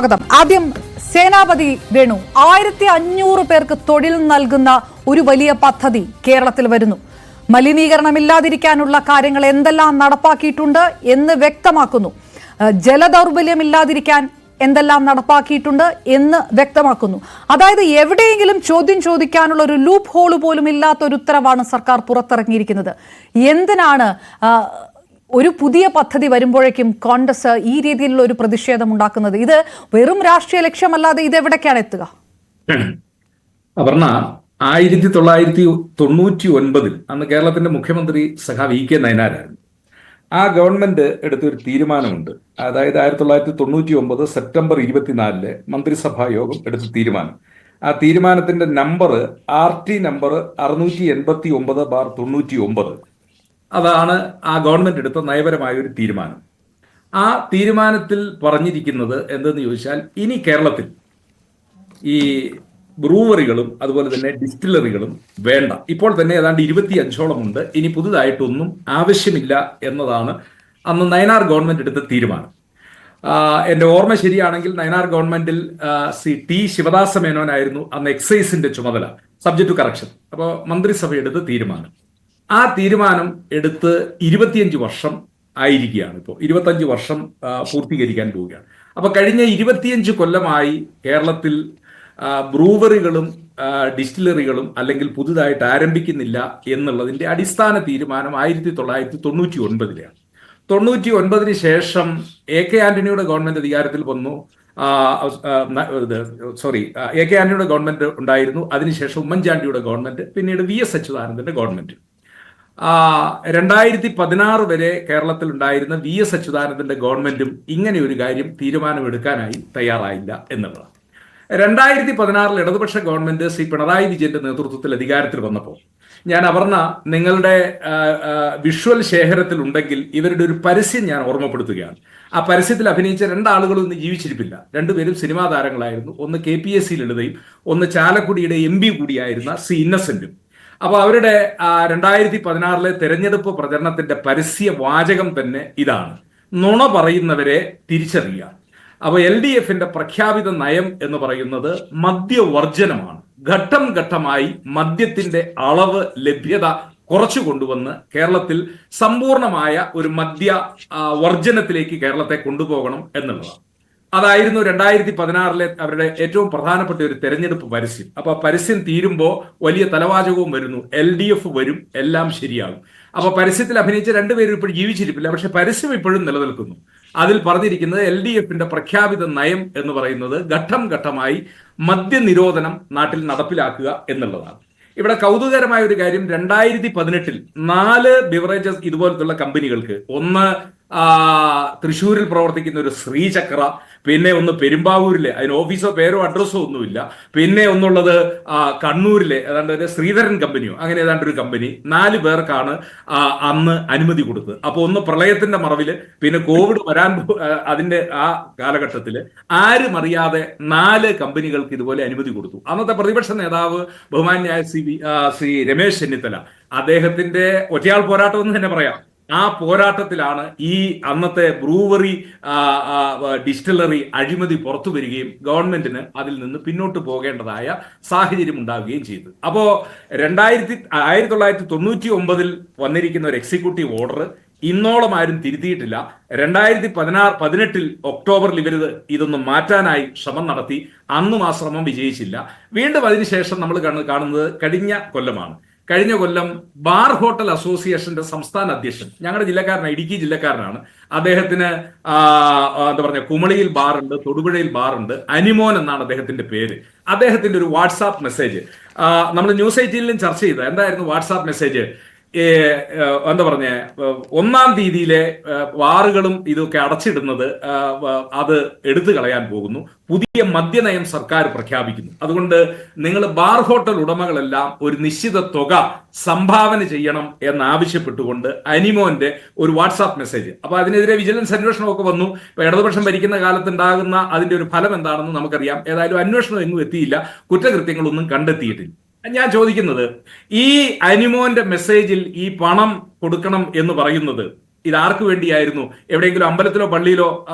സ്വാഗതം. ആദ്യം സേനാപതി വേണു ആയിരത്തി അഞ്ഞൂറ് പേർക്ക് തൊഴിൽ നൽകുന്ന ഒരു വലിയ പദ്ധതി കേരളത്തിൽ വരുന്നു. മലിനീകരണമില്ലാതിരിക്കാനുള്ള കാര്യങ്ങൾ എന്തെല്ലാം നടപ്പാക്കിയിട്ടുണ്ട് എന്ന് വ്യക്തമാക്കുന്നു. ജലദൗർബല്യം ഇല്ലാതിരിക്കാൻ എന്തെല്ലാം നടപ്പാക്കിയിട്ടുണ്ട് എന്ന് വ്യക്തമാക്കുന്നു. അതായത് എവിടെയെങ്കിലും ചോദ്യം ചോദിക്കാനുള്ള ഒരു ലൂപ്പ് ഹോൾ പോലും ഇല്ലാത്ത ഒരു ഉത്തരവാണ് സർക്കാർ പുറത്തിറങ്ങിയിരിക്കുന്നത്. എന്തിനാണ് ഒരു പുതിയ പദ്ധതി വരുമ്പോഴേക്കും കോൺഗ്രസ് ഈ രീതിയിലുള്ള ഒരു പ്രതിഷേധം ഉണ്ടാക്കുന്നത്. ഇത് വെറും രാഷ്ട്രീയ ലക്ഷ്യമല്ലാതെ ഇത് എവിടേക്കാണ് എത്തുക? അപർണ ആയിരത്തി തൊള്ളായിരത്തി തൊണ്ണൂറ്റി ഒൻപതിൽ അന്ന് കേരളത്തിന്റെ മുഖ്യമന്ത്രി സഖാ വി കെ നയനാരായിരുന്നു. ആ ഗവൺമെന്റ് എടുത്തൊരു തീരുമാനമുണ്ട്. അതായത് ആയിരത്തി തൊള്ളായിരത്തി തൊണ്ണൂറ്റി ഒമ്പത് സെപ്റ്റംബർ ഇരുപത്തിനാലിൽ മന്ത്രിസഭാ യോഗം എടുത്ത തീരുമാനം. ആ തീരുമാനത്തിന്റെ നമ്പർ ആർ ടി നമ്പർ അറുന്നൂറ്റി എൺപത്തി ഒമ്പത് ബാർ തൊണ്ണൂറ്റി ഒമ്പത് അതാണ് ആ ഗവൺമെന്റ് എടുത്ത നയപരമായ ഒരു തീരുമാനം. ആ തീരുമാനത്തിൽ പറഞ്ഞിരിക്കുന്നത് എന്തെന്ന് ചോദിച്ചാൽ ഇനി കേരളത്തിൽ ഈ ബ്രൂവറികളും അതുപോലെ തന്നെ ഡിസ്റ്റിലറികളും വേണ്ട. ഇപ്പോൾ തന്നെ ഏതാണ്ട് ഇരുപത്തി അഞ്ചോളം ഉണ്ട്. ഇനി പുതുതായിട്ടൊന്നും ആവശ്യമില്ല എന്നതാണ് അന്ന് നയനാർ ഗവൺമെന്റ് എടുത്ത തീരുമാനം. എന്റെ ഓർമ്മ ശരിയാണെങ്കിൽ നയനാർ ഗവൺമെന്റിൽ സി ടി ശിവദാസ മേനോനായിരുന്നു അന്ന് എക്സൈസിന്റെ ചുമതല സബ്ജക്ട് ടു കറക്ഷൻ അപ്പോൾ മന്ത്രിസഭ എടുത്ത തീരുമാനം. ആ തീരുമാനം എടുത്ത് ഇരുപത്തിയഞ്ച് വർഷം ആയിരിക്കുകയാണ് ഇപ്പോൾ. ഇരുപത്തഞ്ച് വർഷം പൂർത്തീകരിക്കാൻ പോവുകയാണ്. അപ്പൊ കഴിഞ്ഞ ഇരുപത്തിയഞ്ച് കൊല്ലമായി കേരളത്തിൽ ബ്രൂവറികളും ഡിസ്റ്റിലറികളും അല്ലെങ്കിൽ പുതുതായിട്ട് ആരംഭിക്കുന്നില്ല എന്നുള്ളതിന്റെ അടിസ്ഥാന തീരുമാനം ആയിരത്തി തൊള്ളായിരത്തി തൊണ്ണൂറ്റി ഒൻപതിലാണ് തൊണ്ണൂറ്റി ഒൻപതിന് ശേഷം എ കെ ആന്റണിയുടെ ഗവൺമെന്റ് അധികാരത്തിൽ വന്നു. സോറി എ കെ ആന്റണിയുടെ ഗവൺമെന്റ് ഉണ്ടായിരുന്നു. അതിനുശേഷം ഉമ്മൻചാണ്ടിയുടെ ഗവൺമെന്റ് പിന്നീട് വി എസ് അച്യുതാനന്ദന്റെ ഗവൺമെന്റ്. രണ്ടായിരത്തി പതിനാറ് വരെ കേരളത്തിൽ ഉണ്ടായിരുന്ന വി എസ് അച്യുതാനന്ദന്റെ ഗവൺമെന്റും ഇങ്ങനെ ഒരു കാര്യം തീരുമാനമെടുക്കാനായി തയ്യാറായില്ല എന്നുള്ളതാണ്. രണ്ടായിരത്തി പതിനാറിൽ ഇടതുപക്ഷ ഗവൺമെന്റ് ശ്രീ പിണറായി വിജയന്റെ നേതൃത്വത്തിൽ അധികാരത്തിൽ വന്നപ്പോൾ ഞാൻ അവർണ നിങ്ങളുടെ വിഷ്വൽ ശേഖരത്തിൽ ഉണ്ടെങ്കിൽ ഇവരുടെ ഒരു പരസ്യം ഞാൻ ഓർമ്മപ്പെടുത്തുകയാണ്. ആ പരസ്യത്തിൽ അഭിനയിച്ച രണ്ടാളുകളും ഇന്ന് ജീവിച്ചിരിപ്പില്ല. രണ്ടുപേരും സിനിമാ താരങ്ങളായിരുന്നു ഒന്ന് കെ പി എസ് സി ലളിതയും ഒന്ന് ചാലക്കുടിയുടെ എം പി കൂടിയായിരുന്ന സി ഇന്നസെന്റും. അപ്പൊ അവരുടെ രണ്ടായിരത്തി പതിനാറിലെ തെരഞ്ഞെടുപ്പ് പ്രചരണത്തിന്റെ പരസ്യ വാചകം തന്നെ ഇതാണ്. നുണ പറയുന്നവരെ തിരിച്ചറിയുക. അപ്പൊ എൽ ഡി എഫിന്റെ പ്രഖ്യാപിത നയം എന്ന് പറയുന്നത് മദ്യവർജനമാണ്. ഘട്ടം ഘട്ടമായി മദ്യത്തിന്റെ അളവ് ലഭ്യത കുറച്ചു കൊണ്ടുവന്ന് കേരളത്തിൽ സമ്പൂർണമായ ഒരു മദ്യ വർജനത്തിലേക്ക് കേരളത്തെ കൊണ്ടുപോകണം എന്നുള്ളതാണ്. അതായിരുന്നു രണ്ടായിരത്തി പതിനാറിലെ അവരുടെ ഏറ്റവും പ്രധാനപ്പെട്ട ഒരു തെരഞ്ഞെടുപ്പ് പരസ്യം. അപ്പൊ പരസ്യം തീരുമ്പോൾ വലിയ തലവാചകവും വരുന്നു. എൽ ഡി എഫ് വരും എല്ലാം ശരിയാകും. അപ്പൊ പരസ്യത്തിൽ അഭിനയിച്ച രണ്ടുപേരും ഇപ്പോൾ ജീവിച്ചിരിപ്പില്ല. പക്ഷെ പരസ്യം ഇപ്പോഴും നിലനിൽക്കുന്നു. അതിൽ പറഞ്ഞിരിക്കുന്നത് എൽ ഡി എഫിന്റെ പ്രഖ്യാപിത നയം എന്ന് പറയുന്നത് ഘട്ടം ഘട്ടമായി മദ്യനിരോധനം നാട്ടിൽ നടപ്പിലാക്കുക എന്നുള്ളതാണ്. ഇവിടെ കൗതുകരമായ ഒരു കാര്യം രണ്ടായിരത്തി പതിനെട്ടിൽ നാല് ബിവറേജസ് ഇതുപോലത്തുള്ള കമ്പനികൾക്ക് ഒന്ന് തൃശ്ശൂരിൽ പ്രവർത്തിക്കുന്ന ഒരു ശ്രീചക്ര പിന്നെ ഒന്ന് പെരുമ്പാവൂരിലെ അതിന് ഓഫീസോ പേരോ അഡ്രസ്സോ ഒന്നുമില്ല. പിന്നെ ഒന്നുള്ളത് കണ്ണൂരിലെ ഏതാണ്ട് ഒരു ശ്രീധരൻ കമ്പനിയോ അങ്ങനെ ഏതാണ്ട് ഒരു കമ്പനി നാല് പേർക്കാണ് അന്ന് അനുമതി കൊടുത്തത്. അപ്പോൾ ഒന്ന് പ്രളയത്തിന്റെ മറവിൽ പിന്നെ കോവിഡ് വരാൻ അതിന്റെ ആ കാലഘട്ടത്തിൽ ആരും അറിയാതെ നാല് കമ്പനികൾക്ക് ഇതുപോലെ അനുമതി കൊടുത്തു. അന്നത്തെ പ്രതിപക്ഷ നേതാവ് ബഹുമാന്യായ സി ശ്രീ രമേശ് ചെന്നിത്തല അദ്ദേഹത്തിന്റെ ഒറ്റയാൾ പോരാട്ടം എന്ന് തന്നെ പറയാം. ആ പോരാട്ടത്തിലാണ് ഈ അന്നത്തെ ബ്രൂവറി ഡിസ്റ്റിലറി അഴിമതി പുറത്തു വരികയും ഗവൺമെന്റിന് അതിൽ നിന്ന് പിന്നോട്ട് പോകേണ്ടതായ സാഹചര്യം ഉണ്ടാവുകയും ചെയ്തു അപ്പോ രണ്ടായിരത്തി ആയിരത്തി തൊള്ളായിരത്തി തൊണ്ണൂറ്റി ഒമ്പതിൽ വന്നിരിക്കുന്ന ഒരു എക്സിക്യൂട്ടീവ് ഓർഡർ ഇന്നോളം ആരും തിരുത്തിയിട്ടില്ല. രണ്ടായിരത്തി പതിനാറ് പതിനെട്ടിൽ ഒക്ടോബറിൽ ഇവർ ഇതൊന്ന് മാറ്റാനായി ശ്രമം നടത്തി. അന്നും ആ ശ്രമം വിജയിച്ചില്ല. വീണ്ടും അതിനുശേഷം നമ്മൾ കാണുന്നത് കഴിഞ്ഞ കൊല്ലമാണ്. കഴിഞ്ഞ കൊല്ലം ബാർ ഹോട്ടൽ അസോസിയേഷന്റെ സംസ്ഥാന അധ്യക്ഷൻ ഞങ്ങളുടെ ജില്ലക്കാരനാണ് ഇടുക്കി ജില്ലക്കാരനാണ്. അദ്ദേഹത്തിന് എന്താ പറഞ്ഞ കുമളിയിൽ ബാറുണ്ട് തൊടുപുഴയിൽ ബാറുണ്ട് അനിമോൻ എന്നാണ് അദ്ദേഹത്തിന്റെ പേര്. അദ്ദേഹത്തിന്റെ ഒരു വാട്സാപ്പ് മെസ്സേജ് നമ്മൾ ന്യൂസ് എയ്റ്റീനിലും ചർച്ച ചെയ്ത എന്തായിരുന്നു വാട്സാപ്പ് മെസ്സേജ്? എന്താ പറഞ്ഞ ഒന്നാം തീയതിയിലെ വാറുകളും ഇതൊക്കെ അടച്ചിടുന്നത് അത് എടുത്തു കളയാൻ പോകുന്നു. പുതിയ മദ്യനയം സർക്കാർ പ്രഖ്യാപിക്കുന്നു. അതുകൊണ്ട് നിങ്ങൾ ബാർ ഹോട്ടൽ ഉടമകളെല്ലാം ഒരു നിശ്ചിത തുക സംഭാവന ചെയ്യണം എന്നാവശ്യപ്പെട്ടുകൊണ്ട് അനിമോന്റെ ഒരു വാട്സാപ്പ് മെസ്സേജ്. അപ്പൊ അതിനെതിരെ വിജിലൻസ് അന്വേഷണമൊക്കെ വന്നു. ഇപ്പൊ ഇടതുപക്ഷം ഭരിക്കുന്ന കാലത്ത് ഉണ്ടാകുന്ന അതിന്റെ ഒരു ഫലം എന്താണെന്ന് നമുക്കറിയാം. ഏതായാലും അന്വേഷണം എങ്ങും എത്തിയില്ല. കുറ്റകൃത്യങ്ങളൊന്നും കണ്ടെത്തിയിട്ടില്ല. ഞാൻ ചോദിക്കുന്നത് ഈ അനിമോന്റെ മെസ്സേജിൽ ഈ പണം കൊടുക്കണം എന്ന് പറയുന്നത് ഇത് ആർക്ക് വേണ്ടിയായിരുന്നു? എവിടെയെങ്കിലും അമ്പലത്തിലോ പള്ളിയിലോ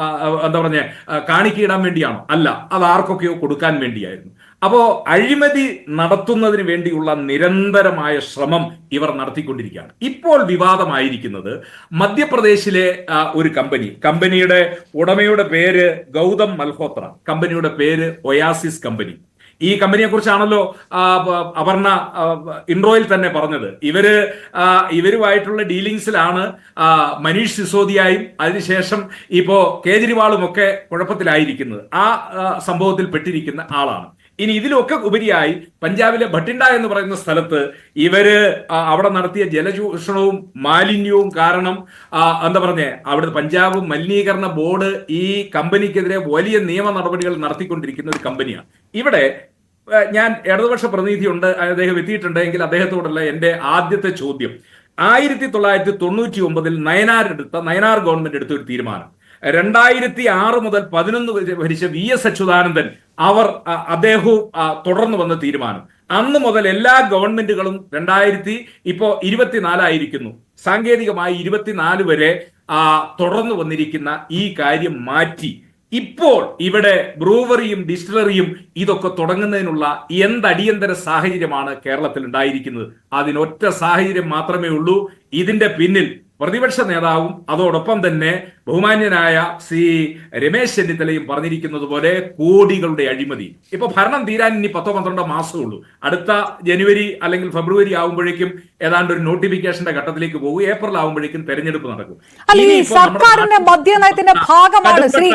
എന്താ പറഞ്ഞ കാണിക്കിടാൻ വേണ്ടിയാണോ? അല്ല അത് ആർക്കൊക്കെയോ കൊടുക്കാൻ വേണ്ടിയായിരുന്നു. അപ്പോ അഴിമതി നടത്തുന്നതിന് വേണ്ടിയുള്ള നിരന്തരമായ ശ്രമം ഇവർ നടത്തിക്കൊണ്ടിരിക്കുകയാണ്. ഇപ്പോൾ വിവാദമായിരിക്കുന്നത് മധ്യപ്രദേശിലെ ഒരു കമ്പനി. കമ്പനിയുടെ ഉടമയുടെ പേര് ഗൗതം മൽഹോത്ര. കമ്പനിയുടെ പേര് ഒയാസിസ് കമ്പനി. ഈ കമ്പനിയെ കുറിച്ചാണല്ലോ അപർണ ഇൻട്രോയിൽ തന്നെ പറഞ്ഞത്. ഇവർ ഇവരുമായിട്ടുള്ള ഡീലിങ്സിലാണ് മനീഷ് സിസോദിയായും അതിനുശേഷം ഇപ്പോ കേജ്രിവാളും ഒക്കെ കുഴപ്പത്തിലായിരിക്കുന്നത്. ആ, സംഭവത്തിൽ പെട്ടിരിക്കുന്ന ആളാണ്. ഇനി ഇതിലൊക്കെ ഉപരിയായി പഞ്ചാബിലെ ഭട്ടിണ്ട എന്ന് പറയുന്ന സ്ഥലത്ത് ഇവർ അവിടെ നടത്തിയ ജലചൂഷണവും മാലിന്യവും കാരണം എന്താ പറഞ്ഞേ അവിടെ പഞ്ചാബ് മലിനീകരണ ബോർഡ് ഈ കമ്പനിക്കെതിരെ വലിയ നിയമ നടപടികൾ നടത്തിക്കൊണ്ടിരിക്കുന്ന ഒരു കമ്പനിയാണ്. ഇവിടെ ഞാൻ ഇടതുപക്ഷ പ്രതിനിധിയുണ്ട് അദ്ദേഹം എത്തിയിട്ടുണ്ട് എങ്കിൽ അദ്ദേഹത്തോടുള്ള എന്റെ ആദ്യത്തെ ചോദ്യം. ആയിരത്തി തൊള്ളായിരത്തി തൊണ്ണൂറ്റി ഒമ്പതിൽ നയനാർ എടുത്ത നയനാർ ഗവൺമെന്റ് എടുത്ത ഒരു തീരുമാനം. രണ്ടായിരത്തി ആറ് മുതൽ പതിനൊന്ന് ഭരിച്ച വി എസ് അച്യുതാനന്ദൻ അവർ അദ്ദേഹവും തുടർന്നു വന്ന തീരുമാനം. അന്ന് മുതൽ എല്ലാ ഗവൺമെന്റുകളും രണ്ടായിരത്തി ഇപ്പോ ഇരുപത്തിനാലായിരിക്കുന്നു. സാങ്കേതികമായി ഇരുപത്തിനാല് വരെ തുടർന്ന് വന്നിരിക്കുന്ന ഈ കാര്യം മാറ്റി. ഇപ്പോൾ ഇവിടെ ബ്രൂവറിയും ഡിസ്റ്റിലറിയും ഇതൊക്കെ തുടങ്ങുന്നതിനുള്ള എന്തടിയന്തര സാഹചര്യമാണ് കേരളത്തിൽ ഉണ്ടായിരിക്കുന്നത്. അതിനൊറ്റ സാഹചര്യം മാത്രമേ ഉള്ളൂ. ഇതിന്റെ പിന്നിൽ പ്രതിപക്ഷ നേതാവും അതോടൊപ്പം തന്നെ ബഹുമാന്യനായ സി രമേശ് ചെന്നിത്തലയും പറഞ്ഞിരിക്കുന്നത് പോലെ കോടികളുടെ അഴിമതി. ഇപ്പൊ ഭരണം തീരാൻ ഇനി പത്തോ പന്ത്രണ്ടോ മാസമേ ഉള്ളൂ. അടുത്ത ജനുവരി അല്ലെങ്കിൽ ഫെബ്രുവരി ആകുമ്പോഴേക്കും ഏതാണ്ട് ഒരു നോട്ടിഫിക്കേഷന്റെ ഘട്ടത്തിലേക്ക് പോകും. ഏപ്രിൽ ആകുമ്പോഴേക്കും തെരഞ്ഞെടുപ്പ് നടക്കും. സർക്കാരിന്റെ മദ്യനയത്തിന്റെ ഭാഗമാണ്. ശ്രീ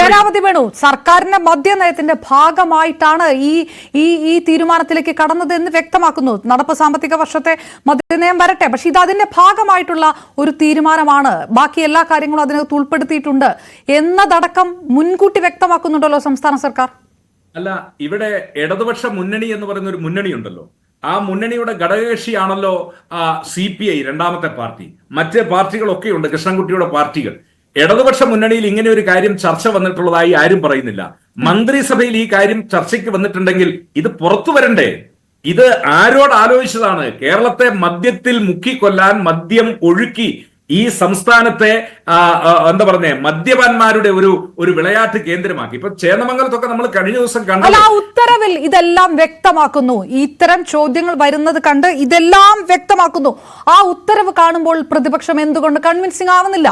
ശരാവതി വേണു സർക്കാരിന്റെ മദ്യനയത്തിന്റെ ഭാഗമായിട്ടാണ് ഈ ഈ ഈ തീരുമാനത്തിലേക്ക് കടന്നത് എന്ന് വ്യക്തമാക്കുന്നു. നടപ്പ് സാമ്പത്തിക വർഷത്തെ മദ്യനയം വരട്ടെ. പക്ഷെ ഇത് അതിന്റെ ഭാഗമായിട്ടുള്ള ഒരു തീരുമാനമാണ്. ബാക്കി എല്ലാ കാര്യങ്ങളും അതിനകത്ത് ഉൾപ്പെടുത്തിയിട്ടുണ്ട് എന്നതടക്കം മുൻകൂട്ടി വ്യക്തമാക്കുന്നുണ്ടല്ലോ സംസ്ഥാന സർക്കാർ. അല്ല ഇവിടെ ഇടതുപക്ഷ മുന്നണി എന്ന് പറയുന്ന ഒരു മുന്നണി ഉണ്ടല്ലോ. ആ മുന്നണിയുടെ ഘടകകക്ഷിയാണല്ലോ സി പി ഐ രണ്ടാമത്തെ പാർട്ടി. മറ്റ് പാർട്ടികളൊക്കെ ഉണ്ട് കൃഷ്ണൻകുട്ടിയുടെ പാർട്ടികൾ. ഇടതുപക്ഷ മുന്നണിയിൽ ഇങ്ങനെ ഒരു കാര്യം ചർച്ച വന്നിട്ടുള്ളതായി ആരും പറയുന്നില്ല. മന്ത്രിസഭയിൽ ഈ കാര്യം ചർച്ചയ്ക്ക് വന്നിട്ടുണ്ടെങ്കിൽ ഇത് പുറത്തു വരണ്ടേ? ഇത് ആരോട് ആലോചിച്ചതാണ്? കേരളത്തെ മദ്യത്തിൽ മുക്കിക്കൊല്ലാൻ മദ്യം ഒഴുക്കി ഈ സംസ്ഥാനത്തെ എന്താ പറഞ്ഞേ മദ്യപാന്മാരുടെ ഒരു ഒരു വിളയാട്ട് കേന്ദ്രമാക്കി. ഇപ്പൊ ചേന്നമംഗലത്തൊക്കെ നമ്മൾ കഴിഞ്ഞ ദിവസം കണ്ടു ആ ഉത്തരവിൽ ഇതെല്ലാം വ്യക്തമാക്കുന്നു. ഇത്തരം ചോദ്യങ്ങൾ വരുന്നത് കണ്ട് ഇതെല്ലാം വ്യക്തമാക്കുന്നു. ആ ഉത്തരവ് കാണുമ്പോൾ പ്രതിപക്ഷം എന്തുകൊണ്ട് കൺവിൻസിംഗ് ആവുന്നില്ല?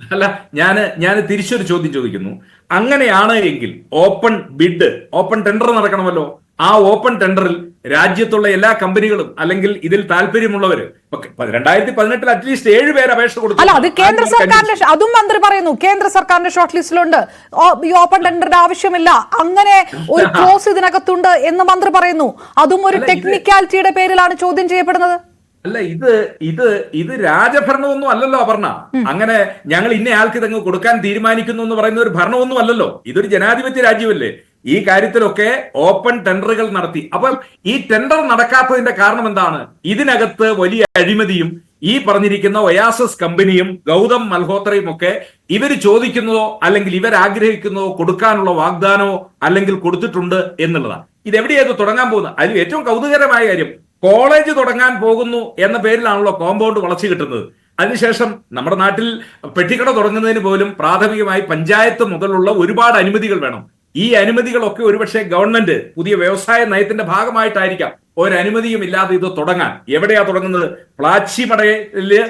അല്ല ഞാൻ ഞാൻ തിരിച്ചൊരു ചോദ്യം ചോദിക്കുന്നു. അങ്ങനെയാണ് എങ്കിൽ ഓപ്പൺ ബിഡ് ഓപ്പൺ ടെൻഡർ നടക്കണമല്ലോ? ആ ഓപ്പൺ ടെൻഡറിൽ രാജ്യത്തുള്ള എല്ലാ കമ്പനികളും അല്ലെങ്കിൽ ഇതിൽ താല്പര്യമുള്ളവര് ഇപ്പൊ രണ്ടായിരത്തി പതിനെട്ടിൽ അറ്റ്ലീസ്റ്റ് ഏഴ് പേര് അപേക്ഷ കൊടുത്തു. അല്ല അത് കേന്ദ്ര സർക്കാരിന്റെ അതും മന്ത്രി പറയുന്നു. കേന്ദ്ര സർക്കാരിന്റെ ഷോർട്ട് ലിസ്റ്റിലുണ്ട് ഈ ഓപ്പൺ ടെൻഡറിന്റെ ആവശ്യമില്ല. അങ്ങനെ ഒരു ക്ലോസ് ഇതിനകത്തുണ്ട് എന്ന് മന്ത്രി പറയുന്നു. അതും ഒരു ടെക്നിക്കാലിറ്റിയുടെ പേരിലാണ് ചോദ്യം ചെയ്യപ്പെടുന്നത്. അല്ല ഇത് ഇത് ഇത് രാജഭരണമൊന്നും അല്ലല്ലോ അപർണ. അങ്ങനെ ഞങ്ങൾ ഇന്നയാൾക്ക് ഇതങ്ങ് കൊടുക്കാൻ തീരുമാനിക്കുന്നു എന്ന് പറയുന്ന ഒരു ഭരണമൊന്നും അല്ലല്ലോ. ഇതൊരു ജനാധിപത്യ രാജ്യമല്ലേ? ഈ കാര്യത്തിലൊക്കെ ഓപ്പൺ ടെൻഡറുകൾ നടത്തി. അപ്പം ഈ ടെൻഡർ നടക്കാത്തതിന്റെ കാരണം എന്താണ്? ഇതിനകത്ത് വലിയ അഴിമതിയും ഈ പറഞ്ഞിരിക്കുന്ന ഒയാസസ് കമ്പനിയും ഗൗതം മൽഹോത്രയും ഒക്കെ ഇവർ ചോദിക്കുന്നതോ അല്ലെങ്കിൽ ഇവർ ആഗ്രഹിക്കുന്നതോ കൊടുക്കാനുള്ള വാഗ്ദാനമോ അല്ലെങ്കിൽ കൊടുത്തിട്ടുണ്ട് എന്നുള്ളതാണ്. ഇത് ഇതെവിടെയത് തുടങ്ങാൻ പോകുന്നത്? അതിൽ ഏറ്റവും കൗതുകരമായ കാര്യം കോളേജ് തുടങ്ങാൻ പോകുന്നു എന്ന പേരിലാണല്ലോ കോമ്പൗണ്ട് വളച്ചു കിട്ടുന്നത്. അതിനുശേഷം നമ്മുടെ നാട്ടിൽ പെട്ടിക്കട തുടങ്ങുന്നതിന് പോലും പ്രാഥമികമായി പഞ്ചായത്ത് മുതലുള്ള ഒരുപാട് അനുമതികൾ വേണം. ഈ അനുമതികളൊക്കെ ഒരുപക്ഷെ ഗവൺമെന്റ് പുതിയ വ്യവസായ നയത്തിന്റെ ഭാഗമായിട്ടായിരിക്കാം. ഒരു അനുമതിയും ഇല്ലാതെ ഇത് തുടങ്ങാൻ. എവിടെയാ തുടങ്ങുന്നത്? പ്ലാച്ചിമടയിൽ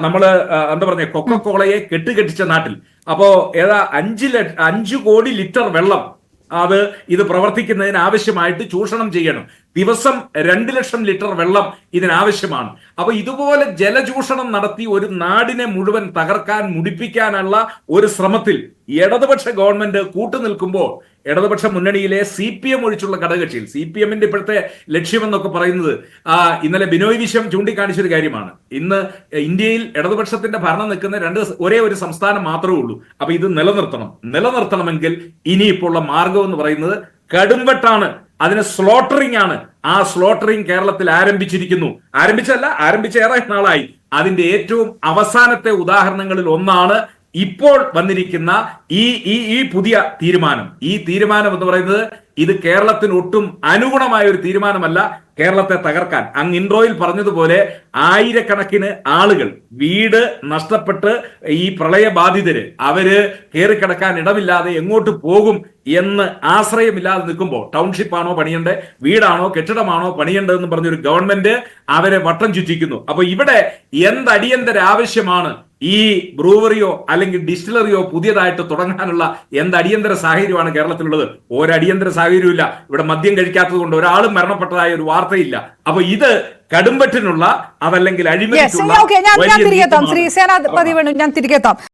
നമ്മൾ എന്താ പറഞ്ഞ കൊക്കക്കോളയെ കെട്ടുകെട്ടിച്ച നാട്ടിൽ. അപ്പോ ഏതാ അഞ്ച് അഞ്ചു കോടി ലിറ്റർ വെള്ളം അത് ഇത് പ്രവർത്തിക്കുന്നതിന് ആവശ്യമായിട്ട് ചൂഷണം ചെയ്യണം. ദിവസം രണ്ട് ലക്ഷം ലിറ്റർ വെള്ളം ഇതിനാവശ്യമാണ്. അപ്പൊ ഇതുപോലെ ജലചൂഷണം നടത്തി ഒരു നാടിനെ മുഴുവൻ തകർക്കാൻ മുടിപ്പിക്കാനുള്ള ഒരു ശ്രമത്തിൽ ഇടതുപക്ഷ ഗവൺമെന്റ് കൂട്ടുനിൽക്കുമ്പോൾ ഇടതുപക്ഷ മുന്നണിയിലെ സി പി എം ഒഴിച്ചുള്ള ഘടകകക്ഷിയിൽ സി പി എമ്മിന്റെ ഇപ്പോഴത്തെ ലക്ഷ്യമെന്നൊക്കെ പറയുന്നത് ഇന്നലെ ബിനോയ് വിശ്വം ചൂണ്ടിക്കാണിച്ചൊരു കാര്യമാണ്. ഇന്ന് ഇന്ത്യയിൽ ഇടതുപക്ഷത്തിന്റെ ഭരണം നിൽക്കുന്ന രണ്ട് ഒരേ ഒരു സംസ്ഥാനം മാത്രമേ ഉള്ളൂ. അപ്പൊ ഇത് നിലനിർത്തണം. നിലനിർത്തണമെങ്കിൽ ഇനിയിപ്പോൾ ഉള്ള മാർഗം എന്ന് പറയുന്നത് കടുംവെട്ടാണ്. അതിന് സ്ലോട്ടറിംഗ് ആണ്. ആ സ്ലോട്ടറിംഗ് കേരളത്തിൽ ആരംഭിച്ചിരിക്കുന്നു. ആരംഭിച്ചല്ല ആരംഭിച്ച ഏറെ നാളായി. അതിന്റെ ഏറ്റവും അവസാനത്തെ ഉദാഹരണങ്ങളിൽ ഒന്നാണ് ഇപ്പോൾ വന്നിരിക്കുന്ന ഈ ഈ ഈ പുതിയ തീരുമാനം. ഈ തീരുമാനം എന്ന് പറയുന്നത് ഇത് കേരളത്തിന് ഒട്ടും അനുഗുണമായ ഒരു തീരുമാനമല്ല കേരളത്തെ തകർക്കാൻ. അങ്ങ് ഇൻട്രോയിൽ പറഞ്ഞതുപോലെ ആയിരക്കണക്കിന് ആളുകൾ വീട് നഷ്ടപ്പെട്ട് ഈ പ്രളയബാധിതര് അവർ കയറിക്കിടക്കാൻ ഇടമില്ലാതെ എങ്ങോട്ട് പോകും എന്ന് ആശ്രയമില്ലാതെ നിൽക്കുമ്പോൾ ടൗൺഷിപ്പ് ആണോ പണിയണ്ടേ വീടാണോ കെട്ടിടമാണോ പണിയേണ്ടതെന്ന് പറഞ്ഞൊരു ഗവൺമെന്റ് അവരെ വട്ടം ചുറ്റിക്കുന്നു. അപ്പൊ ഇവിടെ എന്തടിയന്തര ആവശ്യമാണ് ഈ ബ്രൂവറിയോ അല്ലെങ്കിൽ ഡിസ്റ്റിലറിയോ പുതിയതായിട്ട് തുടങ്ങാനുള്ള എന്ത് അടിയന്തര സാഹചര്യമാണ് കേരളത്തിലുള്ളത്? ഒരടിയന്തര സാഹചര്യമില്ല ഇല്ല ഇവിടെ മദ്യം കഴിക്കാത്തത് കൊണ്ട് ഒരാളും മരണപ്പെട്ടതായ ഒരു വാർത്തയില്ല. അപ്പൊ ഇത് കടുംപറ്റിനുള്ള അതല്ലെങ്കിൽ അഴിമതി അഴിമതിക്കുള്ള ഞാൻ തിരികെത്താം ശ്രീ സേനാപതി വേണു ഞാൻ തിരികെ എത്താം.